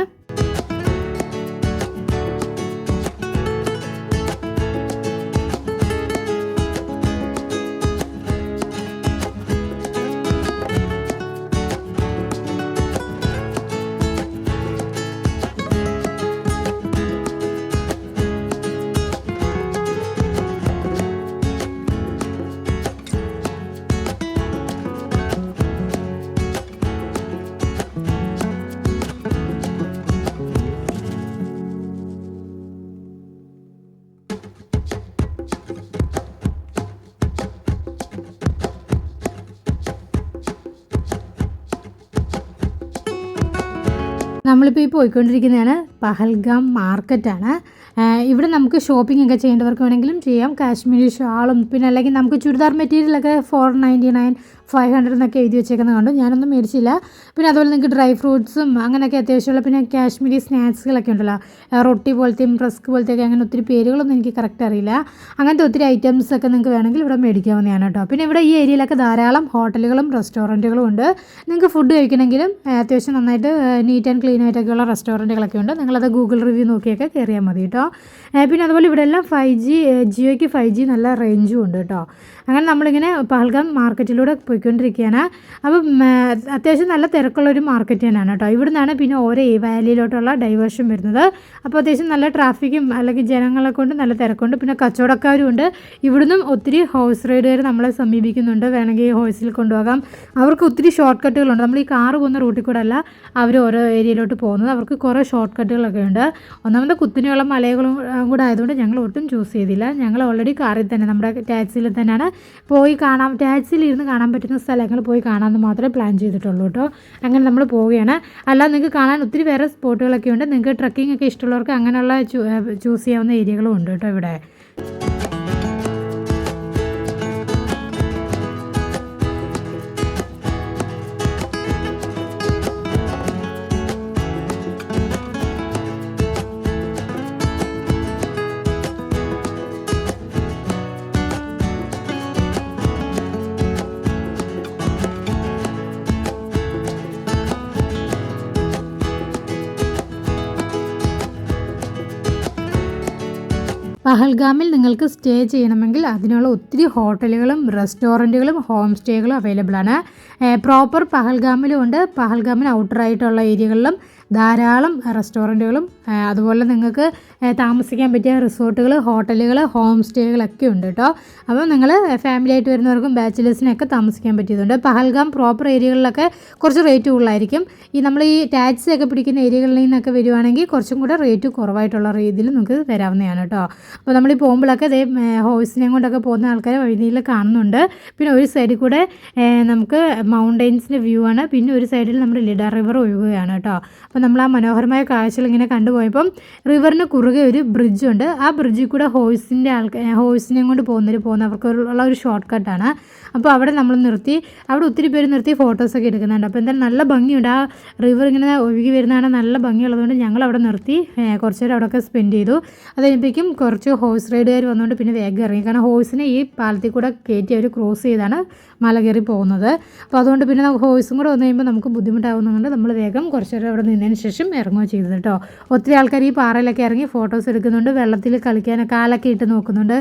ഈ പോയിക്കൊണ്ടിരിക്കുന്നതാണ് പഹൽഗാം മാർക്കറ്റാണ്. ഇവിടെ നമുക്ക് ഷോപ്പിംഗ് ഒക്കെ ചെയ്യേണ്ടവർക്ക് വേണമെങ്കിലും ചെയ്യാം. കാശ്മീരി ഷാളും പിന്നെ അല്ലെങ്കിൽ നമുക്ക് churidar മെറ്റീരിയലൊക്കെ four ninety nine five hundred എന്നൊക്കെ എഴുതി വെച്ചേക്കുന്നത് കണ്ടു. ഞാനൊന്നും മേടിച്ചില്ല. പിന്നെ അതുപോലെ നിങ്ങൾക്ക് ഡ്രൈ ഫ്രൂട്ട്സും അങ്ങനെയൊക്കെ അത്യാവശ്യമുള്ള പിന്നെ കാശ്മീരി സ്നാക്സുകളൊക്കെ ഉണ്ടല്ലോ. റൊട്ടി പോലത്തെയും റസ്ക് പോലത്തെയൊക്കെ അങ്ങനെ ഒത്തിരി പേരുകളൊന്നും എനിക്ക് കറക്റ്റ് അറിയില്ല. അങ്ങനത്തെ ഒത്തിരി ഐറ്റംസ് ഒക്കെ നിങ്ങൾക്ക് വേണമെങ്കിൽ ഇവിടെ മേടിക്കാവുന്നതാണ് കേട്ടോ. പിന്നെ ഇവിടെ ഈ ഏരിയയിലൊക്കെ ധാരാളം ഹോട്ടലുകളും റെസ്റ്റോറന്റുകളും ഉണ്ട്. നിങ്ങൾക്ക് ഫുഡ് കഴിക്കണമെങ്കിലും അത്യാവശ്യം നന്നായിട്ട് നീറ്റ് ആൻഡ് ക്ലീൻ ആയിട്ടൊക്കെയുള്ള റെസ്റ്റോറന്റുകളൊക്കെ ഉണ്ട്. നിങ്ങളത് ഗൂഗിൾ റിവ്യൂ നോക്കിയൊക്കെ കയറിയാൽ മതി കേട്ടോ പിന്നെ അതുപോലെ ഇവിടെ എല്ലാം ഫൈവ് ജി ജിയോയ്ക്ക് ഫൈവ് ജി നല്ല റേഞ്ചും ഉണ്ട് കേട്ടോ അങ്ങനെ നമ്മളിങ്ങനെ പഹൽഗാം മാർക്കറ്റിലൂടെ പോയിക്കൊണ്ടിരിക്കുകയാണ്. അപ്പം അത്യാവശ്യം നല്ല തിരക്കുള്ളൊരു മാർക്കറ്റ് തന്നെയാണ് കേട്ടോ ഇവിടെ നിന്നാണ് പിന്നെ ഓരോ ഈ വാലിയിലോട്ടുള്ള ഡൈവേർഷൻ വരുന്നത്. അപ്പോൾ അത്യാവശ്യം നല്ല ട്രാഫിക്കും അല്ലെങ്കിൽ ജനങ്ങളെ കൊണ്ട് നല്ല തിരക്കുണ്ട്. പിന്നെ കച്ചവടക്കാരും ഉണ്ട്. ഇവിടുന്നും ഒത്തിരി ഹോഴ്സ് റൈഡുകാർ നമ്മളെ സമീപിക്കുന്നുണ്ട്. വേണമെങ്കിൽ ഹോഴ്സിൽ കൊണ്ടുപോകാം. അവർക്ക് ഒത്തിരി ഷോർട്ട് കട്ടുകളുണ്ട് നമ്മൾ ഈ കാറ് പോകുന്ന റൂട്ടിൽ കൂടെ അല്ല അവർ ഓരോ ഏരിയയിലോട്ട് പോകുന്നത്. അവർക്ക് കുറേ ഷോർട്ട് കട്ടുകളൊക്കെ ഉണ്ട്. ഒന്നാമത് കുത്തിനെയുള്ള മലകളും കൂടെ ആയതുകൊണ്ട് ഞങ്ങൾ ഒട്ടും ചൂസ് ചെയ്തില്ല. ഞങ്ങൾ ഓൾറെഡി കാറിൽ തന്നെ നമ്മുടെ ടാക്സിയിൽ തന്നെയാണ് പോയി കാണാൻ ടാക്സിയിൽ ഇരുന്ന് കാണാൻ പറ്റുന്ന സ്ഥലങ്ങൾ പോയി കാണാമെന്ന് മാത്രമേ പ്ലാൻ ചെയ്തിട്ടുള്ളൂ കേട്ടോ. അങ്ങനെ നമ്മൾ പോവുകയാണ്. അല്ലാതെ നിങ്ങൾക്ക് കാണാൻ ഒത്തിരി വേറെ സ്പോട്ടുകളൊക്കെ ഉണ്ട്. നിങ്ങൾക്ക് ട്രക്കിംഗ് ഒക്കെ ഇഷ്ടമുള്ളവർക്ക് അങ്ങനെയുള്ള ചൂസ് ചെയ്യാവുന്ന ഏരിയകളും ഉണ്ട് കേട്ടോ ഇവിടെ. പഹൽഗാമിൽ നിങ്ങൾക്ക് സ്റ്റേ ചെയ്യണമെങ്കിൽ അതിനുള്ള ഒത്തിരി ഹോട്ടലുകളും റെസ്റ്റോറന്റുകളും ഹോം സ്റ്റേകളും അവൈലബിൾ ആണ്. പ്രോപ്പർ പഹൽഗാമിലും ഉണ്ട്. പഹൽഗാമിന് ഔട്ടറായിട്ടുള്ള ഏരിയകളിലും ധാരാളം റെസ്റ്റോറന്റുകളും അതുപോലെ നിങ്ങൾക്ക് താമസിക്കാൻ പറ്റിയ റിസോർട്ടുകൾ ഹോട്ടലുകൾ ഹോം സ്റ്റേകളൊക്കെ ഉണ്ട് കേട്ടോ. അപ്പോൾ നിങ്ങൾ ഫാമിലി ആയിട്ട് വരുന്നവർക്കും ബാച്ചിലേഴ്സിനൊക്കെ താമസിക്കാൻ പറ്റിയതുണ്ട്. പഹൽഗാം പ്രോപ്പർ ഏരിയകളിലൊക്കെ കുറച്ച് റേറ്റ് കൂടുതലായിരിക്കും. ഈ നമ്മൾ ഈ ടാക്സി ഒക്കെ പിടിക്കുന്ന ഏരിയകളിൽ നിന്നൊക്കെ വരുവാണെങ്കിൽ കുറച്ചും കൂടെ റേറ്റ് കുറവായിട്ടുള്ള രീതിയിൽ നമുക്ക് തരാവുന്നതാണ് കേട്ടോ. അപ്പോൾ നമ്മൾ ഈ പോകുമ്പോഴൊക്കെ അതേ ഹോഴ്സിനെയും കൊണ്ടൊക്കെ പോകുന്ന ആൾക്കാരെ വഴിയിൽ കാണുന്നുണ്ട്. പിന്നെ ഒരു സൈഡിൽ കൂടെ നമുക്ക് മൗണ്ടൈൻസിന്റെ വ്യൂ ആണ്. പിന്നെ ഒരു സൈഡിൽ നമ്മുടെ ലിഡ റിവർ ഒഴുകുകയാണ് കേട്ടോ. അപ്പോൾ നമ്മൾ ആ മനോഹരമായ കാഴ്ചകൾ ഇങ്ങനെ കണ്ടുപോയപ്പം റിവറിന് കുറുകെ ഒരു ബ്രിഡ്ജുണ്ട് ആ ബ്രിഡ്ജിൽ കൂടെ ഹോഴ്സിന്റെ ആൾക്കാർ ഹോഴ്സിനെയും കൊണ്ട് പോകുന്നവർ പോകുന്നവർക്ക് ഒരു- ഷോർട്ട് കട്ടാണ് അപ്പോൾ അവിടെ നമ്മൾ നിർത്തി അവിടെ ഒത്തിരി പേര് നിർത്തി ഫോട്ടോസൊക്കെ എടുക്കുന്നുണ്ട്. അപ്പോൾ എന്തായാലും നല്ല ഭംഗിയുണ്ട്. ആ റിവർ ഇങ്ങനെ ഒഴുകി വരുന്നതാണ് നല്ല ഭംഗിയുള്ളതുകൊണ്ട് ഞങ്ങൾ അവിടെ നിർത്തി കുറച്ച് നേരം അവിടെയൊക്കെ സ്പെൻഡ് ചെയ്തു. അത് കുറച്ച് ഹോഴ്സ് റൈഡുകാർ വന്നുകൊണ്ട് പിന്നെ വേഗം ഇറങ്ങി. കാരണം ഹോഴ്സിനെ ഈ പാലത്തിൽ കൂടെ കയറ്റി അവർ ക്രോസ് ചെയ്താണ് മല കയറി പോകുന്നത്. അപ്പോൾ അതുകൊണ്ട് പിന്നെ നമുക്ക് ഹോഴ്സും കൂടെ വന്നു കഴിയുമ്പോൾ നമുക്ക് ബുദ്ധിമുട്ടാകുന്നതുകൊണ്ട് നമ്മൾ വേഗം കുറച്ച് നേരം അവിടെ നിന്നതിന് ശേഷം ഇറങ്ങുകയോ ചെയ്തു കേട്ടോ. ഒത്തിരി ആൾക്കാർ ഈ പാറയിലൊക്കെ ഇറങ്ങി ഫോട്ടോസ് എടുക്കുന്നുണ്ട്. വെള്ളത്തിൽ കളിക്കാൻ കാലൊക്കെ ഇട്ട് നോക്കുന്നുണ്ട്.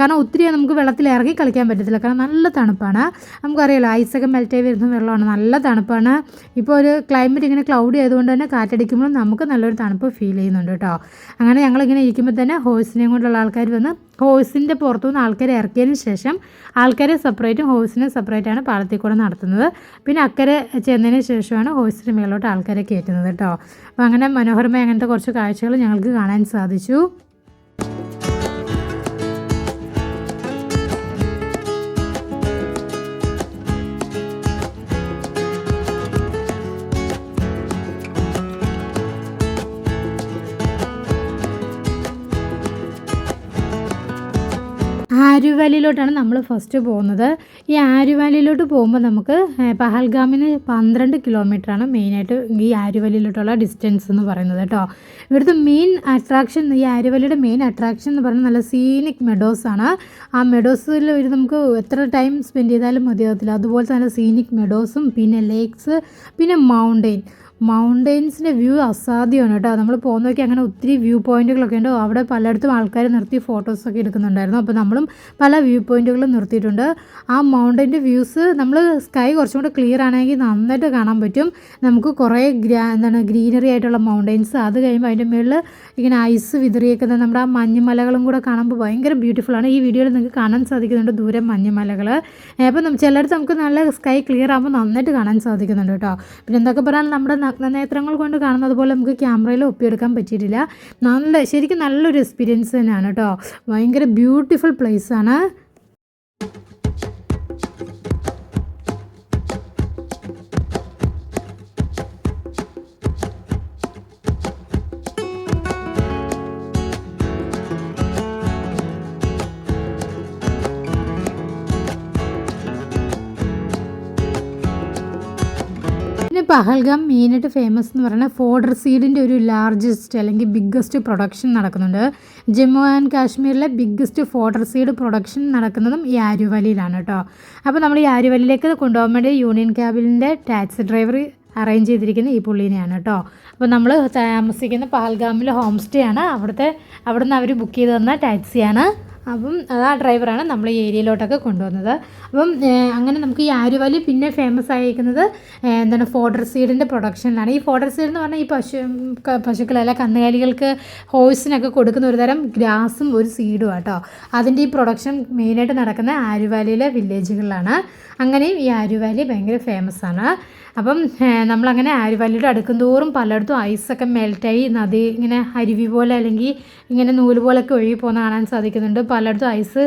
കാരണം ഒത്തിരി നമുക്ക് വെള്ളത്തിൽ ഇറങ്ങി കളിക്കാൻ പറ്റത്തില്ല. കാരണം നല്ല തണുപ്പാണ്. നമുക്കറിയാലോ ഐസൊക്കെ മെൽറ്റായി വരുന്ന വെള്ളമാണ്. നല്ല തണുപ്പാണ്. ഇപ്പോൾ ഒരു ക്ലൈമറ്റ് ഇങ്ങനെ ക്ലൗഡി ആയതുകൊണ്ട് തന്നെ കാറ്റടിക്കുമ്പോൾ നമുക്ക് നല്ലൊരു തണുപ്പ് ഫീൽ ചെയ്യുന്നുണ്ട് കേട്ടോ. അങ്ങനെ ഞങ്ങളിങ്ങനെ ഇരിക്കുമ്പോൾ തന്നെ ഹോഴ്സിനെയും കൊണ്ടുള്ള ആൾക്കാർ വന്ന് ഹോഴ്സിന്റെ പുറത്തുനിന്ന് ആൾക്കാരെ ഇറക്കിയതിന് ശേഷം ആൾക്കാരെ സെപ്പറേറ്റും ഹോഴ്സിനെ സെപ്പറേറ്റാണ് പാളത്തിൽ കൂടെ നടത്തുന്നത്. പിന്നെ അക്കരെ ചെന്നതിന് ശേഷമാണ് ഹോഴ്സിന് മേലോട്ട് ആൾക്കാരെ കയറ്റുന്നത് കേട്ടോ. അപ്പോൾ അങ്ങനെ മനോഹരമായ അങ്ങനത്തെ കുറച്ച് കാഴ്ചകൾ ഞങ്ങൾക്ക് കാണാൻ സാധിച്ചു. ആരുവാലിയിലോട്ടാണ് നമ്മൾ ഫസ്റ്റ് പോകുന്നത്. ഈ ആരുവാലിയിലോട്ട് പോകുമ്പോൾ നമുക്ക് പഹൽഗാമിന് പന്ത്രണ്ട് കിലോമീറ്ററാണ് മെയിനായിട്ട് ഈ ആരുവാലിയിലോട്ടുള്ള ഡിസ്റ്റൻസ് എന്ന് പറയുന്നത് കേട്ടോ. ഇവിടുത്തെ മെയിൻ അട്രാക്ഷൻ ഈ ആരുവാലിയുടെ മെയിൻ അട്രാക്ഷൻ എന്ന് പറയുന്നത് നല്ല സീനിക് മെഡോസ് ആണ്. ആ മെഡോസിൽ ഒരു നമുക്ക് എത്ര ടൈം സ്പെൻഡ് ചെയ്താലും മതിയാകത്തില്ല അതുപോലെ തന്നെ സീനിക് മെഡോസും പിന്നെ ലേക്സ് പിന്നെ മൗണ്ടെയിൻ മൗണ്ടെയിൻസിന്റെ വ്യൂ അസാധ്യമാണ് കേട്ടോ. നമ്മൾ പോകുന്നതൊക്കെ അങ്ങനെ ഒത്തിരി വ്യൂ പോയിന്റുകളൊക്കെ ഉണ്ട്. അവിടെ പലയിടത്തും ആൾക്കാർ നിർത്തി ഫോട്ടോസൊക്കെ എടുക്കുന്നുണ്ടായിരുന്നു. അപ്പോൾ നമ്മളും പല വ്യൂ പോയിന്റുകളും നിർത്തിയിട്ടുണ്ട്. ആ മൗണ്ടന്റെ വ്യൂസ് നമ്മൾ സ്കൈ കുറച്ചും കൂടെ ക്ലിയർ ആണെങ്കിൽ നന്നായിട്ട് കാണാൻ പറ്റും. നമുക്ക് കുറേ ഗ്രാ എന്താണ് ഗ്രീനറി ആയിട്ടുള്ള മൗണ്ടെയിൻസ് അത് കഴിയുമ്പോൾ അതിന്റെ മുകളിൽ ഇങ്ങനെ ഐസ് വിതറിയേക്കുന്ന നമ്മുടെ ആ മഞ്ഞുമലകളും കൂടെ കാണുമ്പോൾ ഭയങ്കര ബ്യൂട്ടിഫുൾ ആണ്. ഈ വീഡിയോയിൽ നിങ്ങൾക്ക് കാണാൻ സാധിക്കുന്നുണ്ട് ദൂരെ മഞ്ഞുമലകൾ അപ്പോൾ ചിലയിടത്ത് നമുക്ക് നല്ല സ്കൈ ക്ലിയർ ആകുമ്പോൾ നന്നായിട്ട് കാണാൻ സാധിക്കുന്നുണ്ട് കേട്ടോ. പിന്നെ എന്തൊക്കെ പറഞ്ഞാൽ നമ്മുടെ നഗ്നനേത്രങ്ങൾ കൊണ്ട് കാണുന്നത് പോലെ നമുക്ക് ക്യാമറയിൽ ഒപ്പിയെടുക്കാൻ പറ്റിയിട്ടില്ല. നല്ല ശരിക്കും നല്ലൊരു എക്സ്പീരിയൻസ് തന്നെയാണ് കേട്ടോ. ഭയങ്കര ബ്യൂട്ടിഫുൾ പ്ലേസ് പഹൽഗാം മെയിനായിട്ട് ഫേമസ് എന്ന് പറയുന്നത് ഫോഡർ സീഡിന്റെ ഒരു ലാർജസ്റ്റ് അല്ലെങ്കിൽ ബിഗ്ഗസ്റ്റ് പ്രൊഡക്ഷൻ നടക്കുന്നുണ്ട്. ജമ്മു ആൻഡ് കാശ്മീരിലെ ബിഗ്ഗസ്റ്റ് ഫോഡർ സീഡ് പ്രൊഡക്ഷൻ നടക്കുന്നതും ഈ ആര്യവലിയിലാണ് കേട്ടോ. അപ്പോൾ നമ്മൾ ഈ ആര്യവലിയിലേക്ക് കൊണ്ടുപോകാൻ വേണ്ടി യൂണിയൻ ക്യാബിലിന്റെ ടാക്സി ഡ്രൈവർ അറേഞ്ച് ചെയ്തിരിക്കുന്നത് ഈ പുള്ളീനെയാണ് കേട്ടോ. അപ്പോൾ നമ്മൾ താമസിക്കുന്ന പഹൽഗാമിലെ ഹോം സ്റ്റേ ആണ്. അവിടുത്തെ അവിടുന്ന് അവർ ബുക്ക് ചെയ്ത് തന്ന ടാക്സിയാണ് അപ്പം അത് ആ ഡ്രൈവറാണ് നമ്മൾ ഈ ഏരിയയിലോട്ടൊക്കെ കൊണ്ടുവന്നത്. അപ്പം അങ്ങനെ നമുക്ക് ഈ ആര്യവാലി പിന്നെ ഫേമസ് ആയിരിക്കുന്നത് എന്താണ് ഫോഡർ സീഡിന്റെ പ്രൊഡക്ഷനിലാണ് ഈ ഫോഡർ സീഡ് എന്ന് പറഞ്ഞാൽ ഈ പശു പശുക്കളല്ല കന്നുകാലികൾക്ക് ഹോഴ്സിനൊക്കെ കൊടുക്കുന്ന ഒരു തരം ഗ്രാസും ഒരു സീഡും കേട്ടോ അതിന്റെ ഈ പ്രൊഡക്ഷൻ മെയിനായിട്ട് നടക്കുന്ന ആര്യവാലിയിലെ വില്ലേജുകളിലാണ് അങ്ങനെയും ഈ ആര്യവാലി ഭയങ്കര ഫേമസ് ആണ്. അപ്പം നമ്മളങ്ങനെ ആര്യവാലിയുടെ അടുക്കും തോറും പലയിടത്തും ഐസൊക്കെ മെൽറ്റായി നദി ഇങ്ങനെ അരുവി പോലെ അല്ലെങ്കിൽ ഇങ്ങനെ നൂൽ പോലൊക്കെ ഒഴുകി പോകുന്ന കാണാൻ സാധിക്കുന്നുണ്ട്. പലയിടത്തും ഐസ്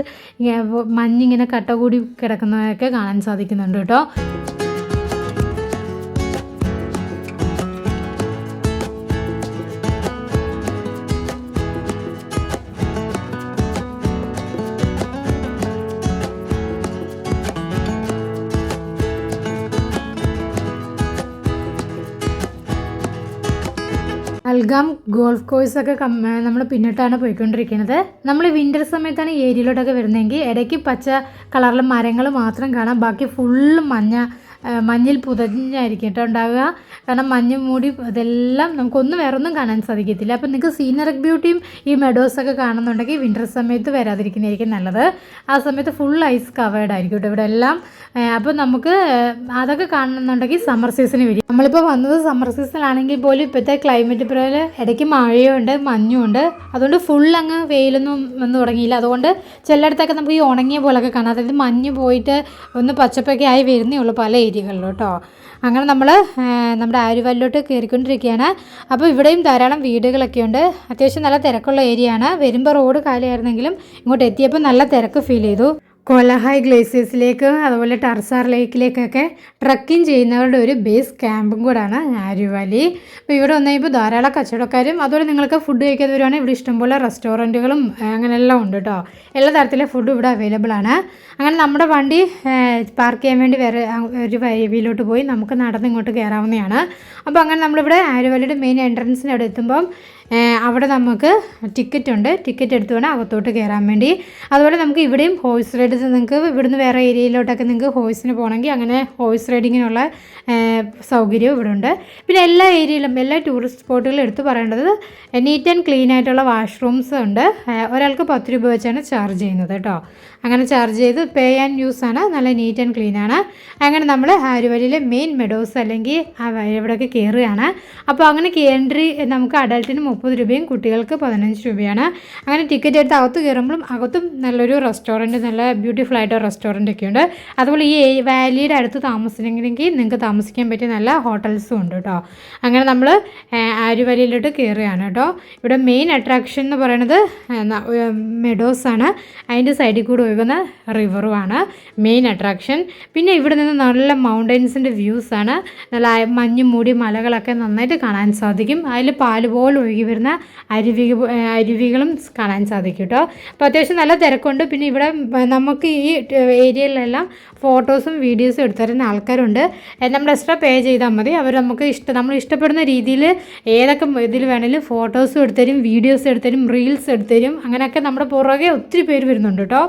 മഞ്ഞിങ്ങനെ കട്ട കൂടി കിടക്കുന്നതൊക്കെ കാണാൻ സാധിക്കുന്നുണ്ട് കേട്ടോ. അൽഗാം ഗോൾഫ് കോഴ്സ് ഒക്കെ നമ്മൾ പിന്നിട്ടാണ് പോയിക്കൊണ്ടിരിക്കുന്നത് നമ്മൾ വിന്റർ സമയത്താണ് ഈ ഏരിയയിലോട്ടൊക്കെ വരുന്നതെങ്കിൽ ഇടയ്ക്ക് പച്ച കളറിലെ മരങ്ങൾ മാത്രം കാണാം. ബാക്കി ഫുള്ള് മഞ്ഞ മഞ്ഞിൽ പുതഞ്ഞായിരിക്കും കേട്ടോ ഉണ്ടാവുക. കാരണം മഞ്ഞ് മൂടി ഇതെല്ലാം നമുക്കൊന്നും വേറെ ഒന്നും കാണാൻ സാധിക്കത്തില്ല. അപ്പോൾ നിങ്ങൾക്ക് സീനറിക് ബ്യൂട്ടിയും ഈ മെഡോസൊക്കെ കാണുന്നുണ്ടെങ്കിൽ വിന്റർ സമയത്ത് വരാതിരിക്കുന്നതായിരിക്കും നല്ലത്. ആ സമയത്ത് ഫുൾ ഐസ് കവേർഡ് ആയിരിക്കും കേട്ടോ ഇവിടെ എല്ലാം. അപ്പോൾ നമുക്ക് അതൊക്കെ കാണുന്നുണ്ടെങ്കിൽ സമ്മർ സീസണിൽ വരും. നമ്മളിപ്പോൾ വന്നത് സമ്മർ സീസണിലാണെങ്കിൽ പോലും ഇപ്പോഴത്തെ ക്ലൈമറ്റ് പോലെ ഇടയ്ക്ക് മഴയുണ്ട് മഞ്ഞുണ്ട് അതുകൊണ്ട് ഫുൾ അങ്ങ് വെയിലൊന്നും വന്ന് തുടങ്ങിയില്ല. അതുകൊണ്ട് ചിലയിടത്തൊക്കെ നമുക്ക് ഈ ഉണങ്ങിയ പോലൊക്കെ കാണാം. അതായത് മഞ്ഞ് പോയിട്ട് ഒന്ന് പച്ചപ്പൊക്കെ ആയി വരുന്നേ ഉള്ളൂ പല ഏരിയകളിലും കേട്ടോ അങ്ങനെ നമ്മൾ നമ്മുടെ ആരുവാലിലോട്ട് കയറിക്കൊണ്ടിരിക്കുകയാണ്. അപ്പോൾ ഇവിടെയും ധാരാളം വീടുകളൊക്കെ ഉണ്ട് അത്യാവശ്യം നല്ല തിരക്കുള്ള ഏരിയ ആണ് വരുമ്പോൾ റോഡ് കാലിയായിരുന്നെങ്കിലും ഇങ്ങോട്ട് എത്തിയപ്പോൾ നല്ല തിരക്ക് ഫീൽ ചെയ്തു. കോലഹായ് ഗ്ലേസിയേഴ്സിലേക്ക് അതുപോലെ ടർസാർ ലേക്കിലേക്കൊക്കെ ട്രക്കിംഗ് ചെയ്യുന്നവരുടെ ഒരു ബേസ് ക്യാമ്പും കൂടാണ് ആര്യവാലി. അപ്പോൾ ഇവിടെ വന്നു കഴിയുമ്പോൾ ധാരാളം കച്ചവടക്കാരും അതുപോലെ നിങ്ങൾക്ക് ഫുഡ് കഴിക്കാൻ വരുവാണെങ്കിൽ ഇവിടെ ഇഷ്ടംപോലെ റെസ്റ്റോറന്റുകളും അങ്ങനെയെല്ലാം ഉണ്ട് കേട്ടോ എല്ലാ തരത്തിലെ ഫുഡും ഇവിടെ അവൈലബിൾ ആണ്. അങ്ങനെ നമ്മുടെ വണ്ടി പാർക്ക് ചെയ്യാൻ വേണ്ടി വേറെ ഒരു വഴിയിലോട്ട് പോയി നമുക്ക് നടന്ന് ഇങ്ങോട്ട് കയറാവുന്നതാണ് അപ്പോൾ അങ്ങനെ നമ്മളിവിടെ ആര്യവാലിയുടെ മെയിൻ എൻട്രൻസിന്റെ അവിടെ എത്തുമ്പം അവിടെ നമുക്ക് ടിക്കറ്റ് ഉണ്ട്. ടിക്കറ്റ് എടുത്ത് വേണം അകത്തോട്ട് കയറാൻ വേണ്ടി. അതുപോലെ നമുക്ക് ഇവിടെയും ഹോഴ്സ് റൈഡ് നിങ്ങൾക്ക് ഇവിടുന്ന് വേറെ ഏരിയയിലോട്ടൊക്കെ നിങ്ങൾക്ക് ഹോഴ്സിന് പോകണമെങ്കിൽ അങ്ങനെ ഹോഴ്സ് റൈഡിങ്ങിനുള്ള സൗകര്യവും ഇവിടെ ഉണ്ട് പിന്നെ എല്ലാ ഏരിയയിലും എല്ലാ ടൂറിസ്റ്റ് സ്പോട്ടുകളും എടുത്തു പറയേണ്ടത് നീറ്റ് ആൻഡ് ക്ലീൻ ആയിട്ടുള്ള വാഷ്റൂംസ് ഉണ്ട്. ഒരാൾക്ക് പത്ത് രൂപ വെച്ചാണ് ചാർജ് ചെയ്യുന്നത് കേട്ടോ. അങ്ങനെ ചാർജ് ചെയ്ത് പേ ആൻഡ് യൂസ് ആണ്. നല്ല നീറ്റ് ആൻഡ് ക്ലീൻ ആണ്. അങ്ങനെ നമ്മൾ ആരുവലിയിലെ മെയിൻ മെഡോസ് അല്ലെങ്കിൽ ആ വഴി ഇവിടെയൊക്കെ കയറുകയാണ് അപ്പോൾ അങ്ങനെ എൻട്രി നമുക്ക് അഡൽട്ടിന് മുപ്പത് രൂപയും കുട്ടികൾക്ക് പതിനഞ്ച് രൂപയാണ്. അങ്ങനെ ടിക്കറ്റ് എടുത്ത് അകത്ത് കയറുമ്പോഴും അകത്തും നല്ലൊരു റെസ്റ്റോറന്റ് നല്ല ബ്യൂട്ടിഫുൾ ആയിട്ട് റെസ്റ്റോറന്റ് ഒക്കെ ഉണ്ട്. അതുപോലെ ഈ വാലിയുടെ അടുത്ത് താമസിക്കണമെങ്കിൽ നിങ്ങൾക്ക് താമസിക്കാൻ പറ്റിയ നല്ല ഹോട്ടൽസും ഉണ്ട് കേട്ടോ. അങ്ങനെ നമ്മൾ ആര്യവലിയിലോട്ട് കയറുകയാണ് കേട്ടോ. ഇവിടെ മെയിൻ അട്രാക്ഷൻ എന്ന് പറയുന്നത് മെഡോസ് ആണ്. അതിന്റെ സൈഡിൽ കൂടെ ഒഴുകുന്ന റിവറുമാണ് മെയിൻ അട്രാക്ഷൻ പിന്നെ ഇവിടെ നിന്ന് നല്ല മൗണ്ടൻസിന്റെ വ്യൂസ് ആണ്. നല്ല മഞ്ഞ് മൂടി മലകളൊക്കെ നന്നായിട്ട് കാണാൻ സാധിക്കും. അതിൽ പാൽ പോലെ ഒഴുകി വരുന്ന അരുവി അരുവികളും കാണാൻ സാധിക്കും കേട്ടോ അപ്പോൾ അത്യാവശ്യം നല്ല തിരക്കുണ്ട്. പിന്നെ ഇവിടെ നമുക്ക് ഈ ഏരിയയിലെല്ലാം ഫോട്ടോസും വീഡിയോസും എടുത്തു തരുന്ന ആൾക്കാരുണ്ട്. നമ്മൾ എക്സ്ട്രാ പേ ചെയ്താൽ മതി. അവർ നമുക്ക് ഇഷ്ടം നമ്മൾ ഇഷ്ടപ്പെടുന്ന രീതിയിൽ ഏതൊക്കെ ഇതിൽ വേണമെങ്കിലും ഫോട്ടോസും എടുത്തരും വീഡിയോസ് എടുത്തരും റീൽസ് എടുത്തരും അങ്ങനെയൊക്കെ നമ്മുടെ പുറകെ ഒത്തിരി പേര് വരുന്നുണ്ട് കേട്ടോ.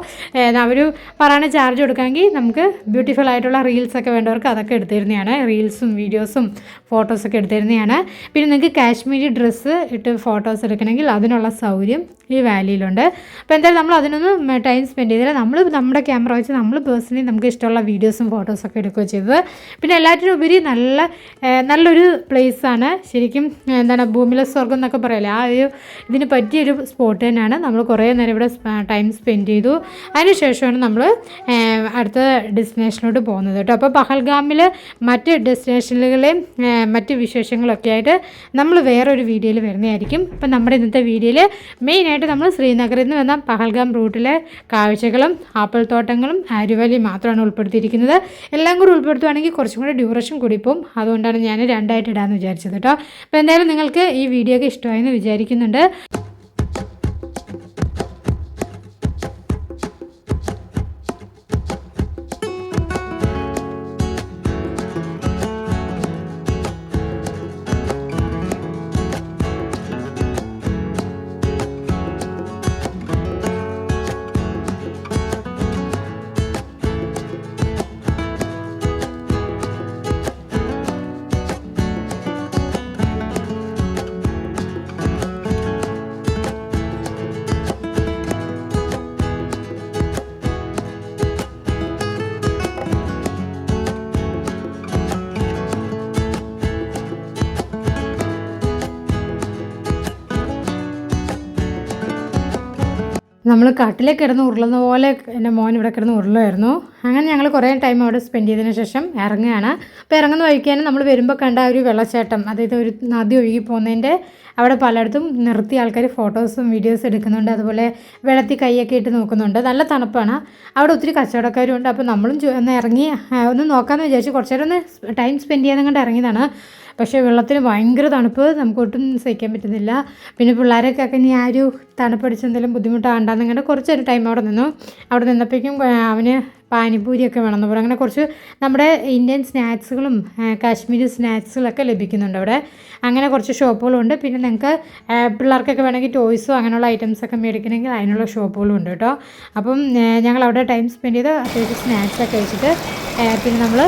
അവർ പറയുന്ന ചാർജ് കൊടുക്കാമെങ്കിൽ നമുക്ക് ബ്യൂട്ടിഫുൾ ആയിട്ടുള്ള റീൽസൊക്കെ വേണ്ടവർക്ക് അതൊക്കെ എടുത്തു തരുന്നതാണ്. റീൽസും വീഡിയോസും ഫോട്ടോസൊക്കെ എടുത്തു തരുന്നതാണ്. പിന്നെ നിങ്ങൾക്ക് കാശ്മീരി ഡ്രസ്സ് ഇട്ട് ഫോട്ടോസ് എടുക്കണമെങ്കിൽ അതിനുള്ള സൗകര്യം ഈ വാലിയിലുണ്ട്. അപ്പോൾ എന്തായാലും നമ്മൾ അതിനൊന്നും ടൈം സ്പെൻഡ് ചെയ്തില്ല. നമ്മൾ നമ്മുടെ ക്യാമറ വെച്ച് നമ്മൾ പേഴ്സണലി നമുക്ക് ഇഷ്ടമുള്ള വീഡിയോസും ഫോട്ടോസൊക്കെ എടുക്കുകയോ ചെയ്തത്. പിന്നെ എല്ലാറ്റിനും ഉപരി നല്ല നല്ലൊരു പ്ലേസാണ് ശരിക്കും എന്താണ് ഭൂമിയിലെ സ്വർഗം എന്നൊക്കെ പറയില്ലേ ആ ഒരു ഇതിന് പറ്റിയൊരു സ്പോട്ട് തന്നെയാണ്. നമ്മൾ കുറേ നേരം ഇവിടെ ടൈം സ്പെൻഡ് ചെയ്തു. അതിനുശേഷമാണ് നമ്മൾ അടുത്ത ഡെസ്റ്റിനേഷനിലോട്ട് പോകുന്നത് കേട്ടോ. അപ്പോൾ പഹൽഗാമിൽ മറ്റ് ഡെസ്റ്റിനേഷനുകളെയും മറ്റ് വിശേഷങ്ങളൊക്കെ ആയിട്ട് നമ്മൾ വേറൊരു വീഡിയോയിൽ വരുന്നതായിരിക്കും. അപ്പം നമ്മുടെ ഇന്നത്തെ വീഡിയോയിൽ മെയിനായിട്ട് നമ്മൾ ശ്രീനഗറിൽ നിന്ന് വന്ന പഹൽഗാം റൂട്ടിലെ കാഴ്ചകളും ആപ്പിൾ തോട്ടങ്ങളും ആര്യവാലി മാത്രമാണ് ഉൾപ്പെടുത്തിയിരിക്കുന്നത്. എല്ലാം കൂടി ഉൾപ്പെടുത്തുവാണെങ്കിൽ കുറച്ചും കൂടി ഡ്യൂറേഷൻ കൂടിപ്പോവും അതുകൊണ്ടാണ് ഞാൻ രണ്ടായിട്ട് ഇടാമെന്ന് വിചാരിച്ചത് കേട്ടോ അപ്പോൾ എന്തായാലും നിങ്ങൾക്ക് ഈ വീഡിയോ ഒക്കെ ഇഷ്ടമായെന്ന് വിചാരിക്കുന്നുണ്ട്. നമ്മൾ കാട്ടിലേക്ക് കിടന്ന് ഉരുളുന്ന പോലെ എന്റെ മോൻ ഇവിടെ കിടന്ന് ഉരുളുമായിരുന്നു അങ്ങനെ ഞങ്ങൾ കുറേ ടൈം അവിടെ സ്പെൻഡ് ചെയ്തതിന് ശേഷം ഇറങ്ങുകയാണ്. അപ്പോൾ ഇറങ്ങുന്ന വഴിക്കാനും നമ്മൾ വരുമ്പോൾ കണ്ട ഒരു വെള്ളച്ചാട്ടം അതായത് ഒരു നദി ഒഴുകി പോകുന്നതിന്റെ അവിടെ പലയിടത്തും നിർത്തി ആൾക്കാർ ഫോട്ടോസും വീഡിയോസും എടുക്കുന്നുണ്ട്. അതുപോലെ വെള്ളത്തിൽ കൈയൊക്കെ ഇട്ട് നോക്കുന്നുണ്ട്. നല്ല തണുപ്പാണ്. അവിടെ ഒത്തിരി കച്ചവടക്കാരും ഉണ്ട്. അപ്പോൾ നമ്മളും ഒന്ന് ഇറങ്ങി ഒന്ന് നോക്കാമെന്ന് വിചാരിച്ചു കുറച്ചേരം ഒന്ന് ടൈം സ്പെൻഡ് ചെയ്യാൻ കണ്ട് ഇറങ്ങിയതാണ്. പക്ഷേ വെള്ളത്തിന് ഭയങ്കര തണുപ്പ്. നമുക്ക് ഒട്ടും സഹിക്കാൻ പറ്റുന്നില്ല. പിന്നെ പിള്ളേരൊക്കെ ഒക്കെ ഇനി ആ ഒരു തണുപ്പടിച്ച് എന്തെങ്കിലും ബുദ്ധിമുട്ടാണ്ടെന്ന് ഇങ്ങനെ കുറച്ചൊരു ടൈം അവിടെ നിന്നു. അവിടെ നിന്നപ്പോഴേക്കും അവന് പാനിപ്പൂരിയൊക്കെ വേണമെന്ന് പറഞ്ഞു. അങ്ങനെ കുറച്ച് നമ്മുടെ ഇന്ത്യൻ സ്നാക്സുകളും കാശ്മീരി സ്നാക്സുകളൊക്കെ ലഭിക്കുന്നുണ്ട് അവിടെ. അങ്ങനെ കുറച്ച് ഷോപ്പുകളുണ്ട്. പിന്നെ നിങ്ങൾക്ക് പിള്ളേർക്കൊക്കെ വേണമെങ്കിൽ ടോയ്സോ അങ്ങനെയുള്ള ഐറ്റംസൊക്കെ മേടിക്കണമെങ്കിൽ അതിനുള്ള ഷോപ്പുകളും ഉണ്ട് കേട്ടോ. അപ്പം ഞങ്ങൾ അവിടെ ടൈം സ്പെൻഡ് ചെയ്ത് അത്യാവശ്യം സ്നാക്സൊക്കെ കഴിച്ചിട്ട് പിന്നെ നമ്മൾ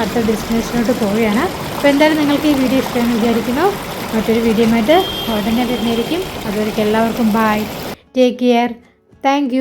അടുത്ത ഡെസ്റ്റിനേഷനിലോട്ട് പോവുകയാണ്. അപ്പോൾ എന്തായാലും നിങ്ങൾക്ക് ഈ വീഡിയോ ഇഷ്ടമെന്ന് വിചാരിക്കുന്നു. മറ്റൊരു വീഡിയോയുമായിട്ട് ഉടനെ വരുന്നതായിരിക്കും. അതുവരെ എല്ലാവർക്കും ബായ് ടേക്ക് കെയർ താങ്ക്